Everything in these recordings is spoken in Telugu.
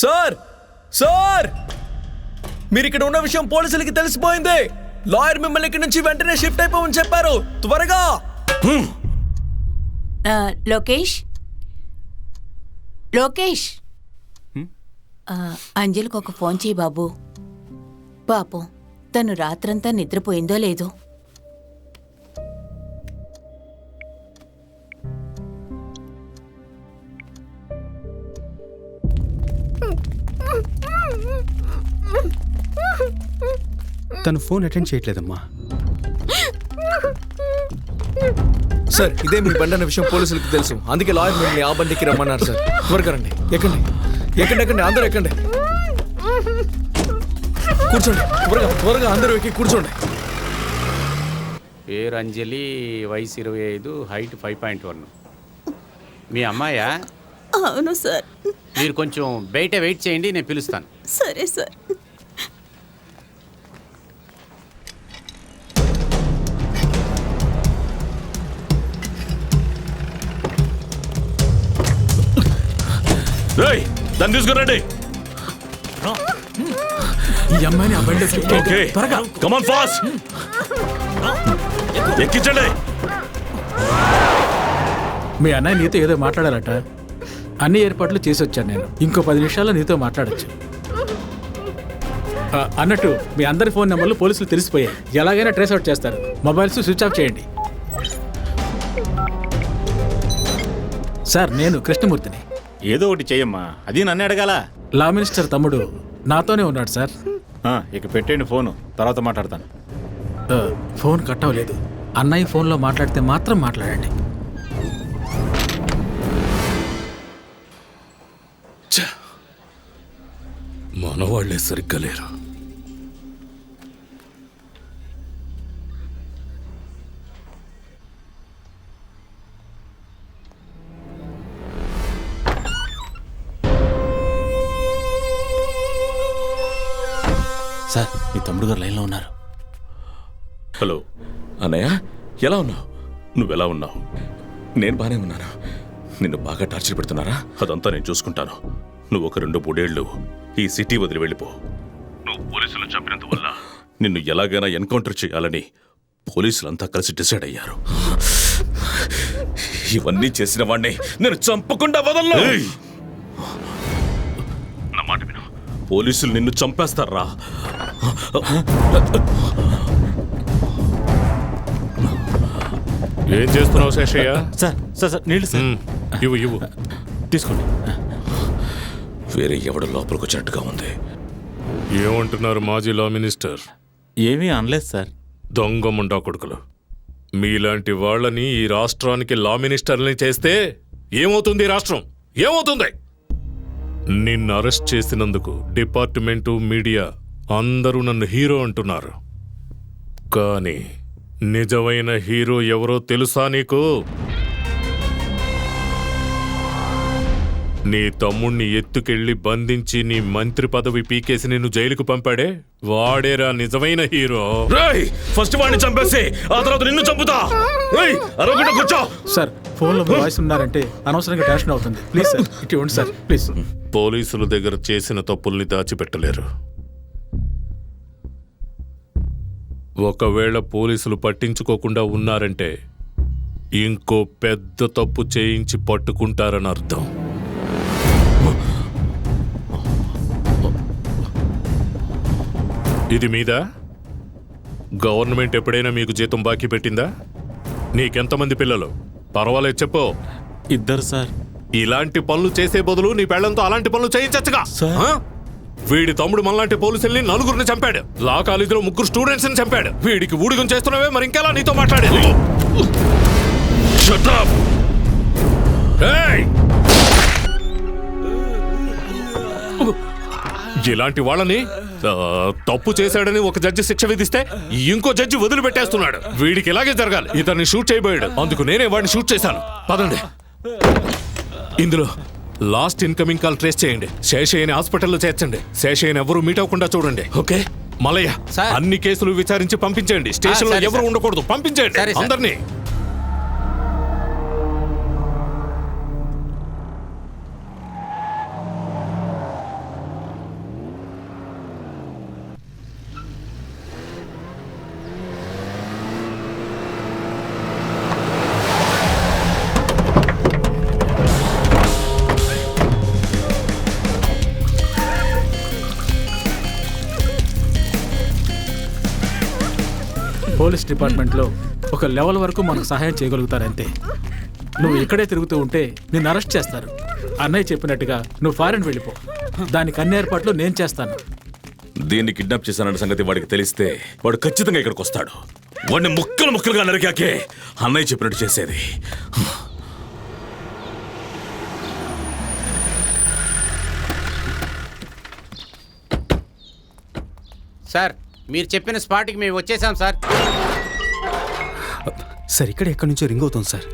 Sir sir! మీరు ఇక్కడ ఉన్న విషయం పోలీసులకి తెలిసిపోయింది. లాయర్ మిమ్మల్ని ఇక్కడి నుంచి వెంటనే షిఫ్ట్ అయిపోమని చెప్పారు. త్వరగా! లోకేష్? లోకేష్? అంజలికి ఒక ఫోన్ చేయి బాబు. పాపం తను రాత్రంతా నిద్రపోయిందో లేదో. తను ఫోన్ అటెండ్ చేయట్లేదమ్మా. సార్ ఇదే మీ బండి అన్న విషయం పోలీసులకు తెలుసు. అందుకే లాయర్ మిమ్మల్ని ఆ బండికి రమ్మన్నారు సార్. త్వరగా రండి. ఎక్కండి. ఎక్కండి ఎక్కండి అందరూ ఎక్కండి. కూర్చోండి. త్వరగా త్వరగా అందరూ ఎక్కి కూర్చోండి. పేరు అంజలి వయసు ఇరవై ఐదు హైట్ ఫైవ్ పాయింట్ వన్ మీ అమ్మాయా? అవును సార్. మీరు కొంచెం బయట వెయిట్ చేయండి నేను పిలుస్తాను. సరే సార్. రేయ్ దాన్ని తీసుకురండి ఈ అమ్మాయిని ఆ బండి ఓకే. త్వరగా. Come on fast ఎక్కించండి. మీ అన్నయ్య నీతో ఏదో మాట్లాడాలట. అన్ని ఏర్పాట్లు చేసి వచ్చాను నేను. ఇంకో పది నిమిషాల్లో నీతో మాట్లాడొచ్చు. ఆ, అన్నట్టు మీ అందరి ఫోన్ నెంబర్లు పోలీసులు తెలిసిపోయాయి. ఎలాగైనా ట్రేస్ అవుట్ చేస్తారు. మొబైల్స్ స్విచ్ ఆఫ్ చేయండి. సార్ నేను కృష్ణమూర్తిని. ఏదో ఒకటి చెయ్యమ్మా. అది నన్ను అడగాల? లా మినిస్టర్ తమ్ముడు నాతోనే ఉన్నాడు సార్. ఆ, ఇక పెట్టండి ఫోను తర్వాత మాట్లాడతాను. ఆ, ఫోన్ కట్ అవ్వలేదు అన్నయ్య ఫోన్లో మాట్లాడితే మాత్రం మాట్లాడండి. మనవాళ్ళే సరిగ్గా లేరు? సార్ మీ తమ్ముడు గారు లైన్లో ఉన్నారు. హలో అన్నయ్య ఎలా ఉన్నావు? నువ్వెలా ఉన్నావు? నేను బానే ఉన్నాను? నిన్ను బాగా టార్చర్ పెడుతున్నారా? అదంతా నేను చూసుకుంటాను. నువ్వు ఒక రెండు మూడేళ్ళు ఈ సిటీ వదిలి వెళ్ళిపో. నువ్వు పోలీసులను చంపినంత వల్ల నిన్ను ఎలాగైనా ఎన్కౌంటర్ చేయాలని పోలీసులంతా కలిసి డిసైడ్ అయ్యారు. ఇవన్నీ చేసిన వాణ్ణి నేను చంపకుండా వదలను! నా మాట విను. పోలీసులు నిన్ను చంపేస్తారా? ఏం చేస్తున్నావు శేషయ్య? సార్ సార్ సార్ నీళ్ళు సార్. ఇవ్వు ఇవ్వు. తీసుకోండి. వేరే ఎవడు లోపలికి వచ్చినట్టుగా ఉంది. ఏమంటున్నారు మాజీ లా మినిస్టర్? ఏమీ అనలేదు సార్. దొంగ ముండా కొడుకులు. మీలాంటి వాళ్ళని ఈ రాష్ట్రానికి లా మినిస్టర్ని చేస్తే ఏమవుతుంది ఈ రాష్ట్రం? ఏమవుతుంది? నిన్ను అరెస్ట్ చేసినందుకు డిపార్ట్మెంటు మీడియా అందరూ నన్ను హీరో అంటున్నారు. కానీ నిజమైన హీరో ఎవరో తెలుసా నీకు? నీ తమ్ముణ్ణి ఎత్తుకెళ్ళి బంధించి నీ మంత్రి పదవి పీకేసి నిన్ను జైలుకు పంపాడే? వాడేరా నిజమైన హీరో. రేయ్ ఫస్ట్ వాడిని చంపేసి ఆ తర్వాత నిన్ను చంపుతా. అరవకుండా కూర్చో. సార్ ఫోన్లో వాయిస్ ఉన్నారంటే అనవసరంగా టెన్షన్ అవుతుంది. ప్లీజ్ సార్ ఇటు సార్ ప్లీజ్. పోలీసుల దగ్గర చేసిన తప్పుల్ని దాచిపెట్టలేరు. ఒకవేళ పోలీసులు పట్టించుకోకుండా ఉన్నారంటే ఇంకో పెద్ద తప్పు చేయించి పట్టుకుంటారని అర్థం. ఇది మీద? గవర్నమెంట్ ఎప్పుడైనా మీకు జీతం బాకీ పెట్టిందా? నీకెంతమంది పిల్లలు? పర్వాలేదు చెప్పు. ఇద్దరు సార్. ఇలాంటి పనులు చేసే బదులు నీ పెళ్ళంతో అలాంటి పనులు చేయించచ్చుగా. ఆ? వీడి తమ్ముడు మనలాంటి పోలీసుల్ని నలుగురిని చంపాడు. లా కాలేజీలో ముగ్గురు స్టూడెంట్స్ని చంపాడు. వీడికి ఊడిగం చేస్తున్నావే మరి ఇంకెలా నీతో మాట్లాడేది! ఇలాంటి వాళ్ళని తప్పు చేశాడని ఒక జడ్జి శిక్ష విధిస్తే ఇంకో జడ్జి వదిలిపెట్టేస్తున్నాడు. వీడికి ఇలాగే జరగాలి. ఇతన్ని షూట్ చేయబోయాడు. అందుకు నేనే వాడిని షూట్ చేశాను. పదండి. ఇందులో లాస్ట్ ఇన్కమింగ్ కాల్ ట్రేస్ చేయండి. శేషయ్యని హాస్పిటల్లో చేర్చండి. శేషయ్యని ఎవరు మీట్ అవ్వకుండా చూడండి. ఓకే. మలయ్య. అన్ని కేసులు విచారించి పంపించండి స్టేషన్లో సరే, ఎవరు. ఉండకూడదు. పంపించండి. అందరినీ. పోలీస్ డిపార్ట్మెంట్లో ఒక లెవెల్ వరకు మనకు సహాయం చేయగలుగుతారంతే. నువ్వు ఇక్కడే తిరుగుతూ ఉంటే నిన్ను అరెస్ట్ చేస్తారు. అన్నయ్య చెప్పినట్టుగా నువ్వు ఫారెన్ వెళ్ళిపో. దానికి అన్ని ఏర్పాట్లు నేను చేస్తాను. దీన్ని కిడ్నాప్ చేశానన్న సంగతి వాడికి తెలిస్తే వాడు ఖచ్చితంగా ఇక్కడికి వస్తాడు. వాడిని ముక్కలు ముక్కలుగా నరికాకే అన్నయ్య చెప్పినట్టు చేసేది. సార్ మీరు చెప్పిన స్పాట్కి మేము వచ్చేసాం సార్. సార్ ఇక్కడ ఎక్కడి నుంచో రింగ్ అవుతుంది సార్.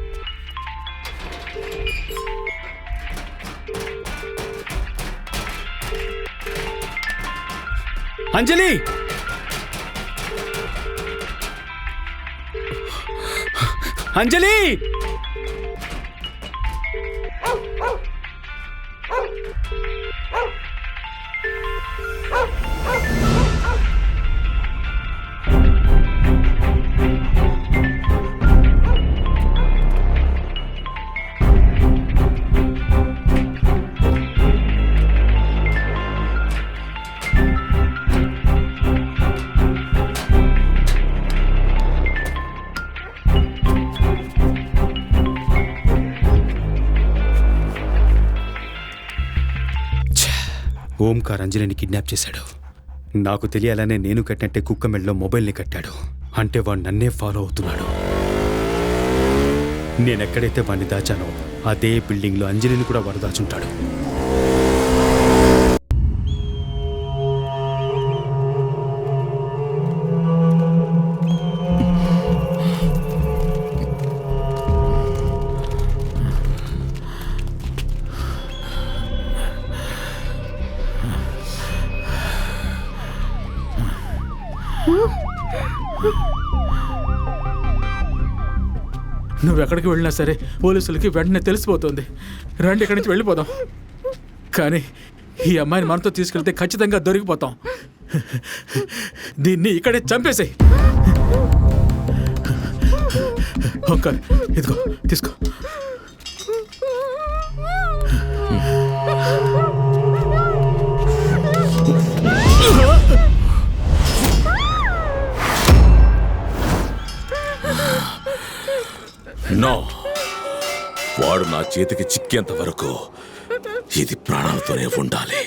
అంజలి! అంజలి! ఓంకార్ అంజలిని కిడ్నాప్ చేశాడు. నాకు తెలియాలనే నేను కట్టినట్టే కుక్క మెడలో మొబైల్ని కట్టాడు. అంటే వాడు నన్నే ఫాలో అవుతున్నాడు. నేనెక్కడైతే వాడిని దాచానో అదే బిల్డింగ్లో అంజలిని కూడా వాడు దాచుంటాడు. నువ్వు ఎక్కడికి వెళ్ళినా సరే పోలీసులకి వెంటనే తెలిసిపోతుంది. రండి ఇక్కడి నుంచి వెళ్ళిపోదాం. కానీ ఈ అమ్మాయిని మనతో తీసుకెళ్తే ఖచ్చితంగా దొరికిపోతాం. దీన్ని ఇక్కడే చంపేసాయి. ఒక్క ఇదిగో తీసుకో. నో. వాడు నా చేతికి చిక్కేంత వరకు ఇది ప్రాణాలతోనే ఉండాలి.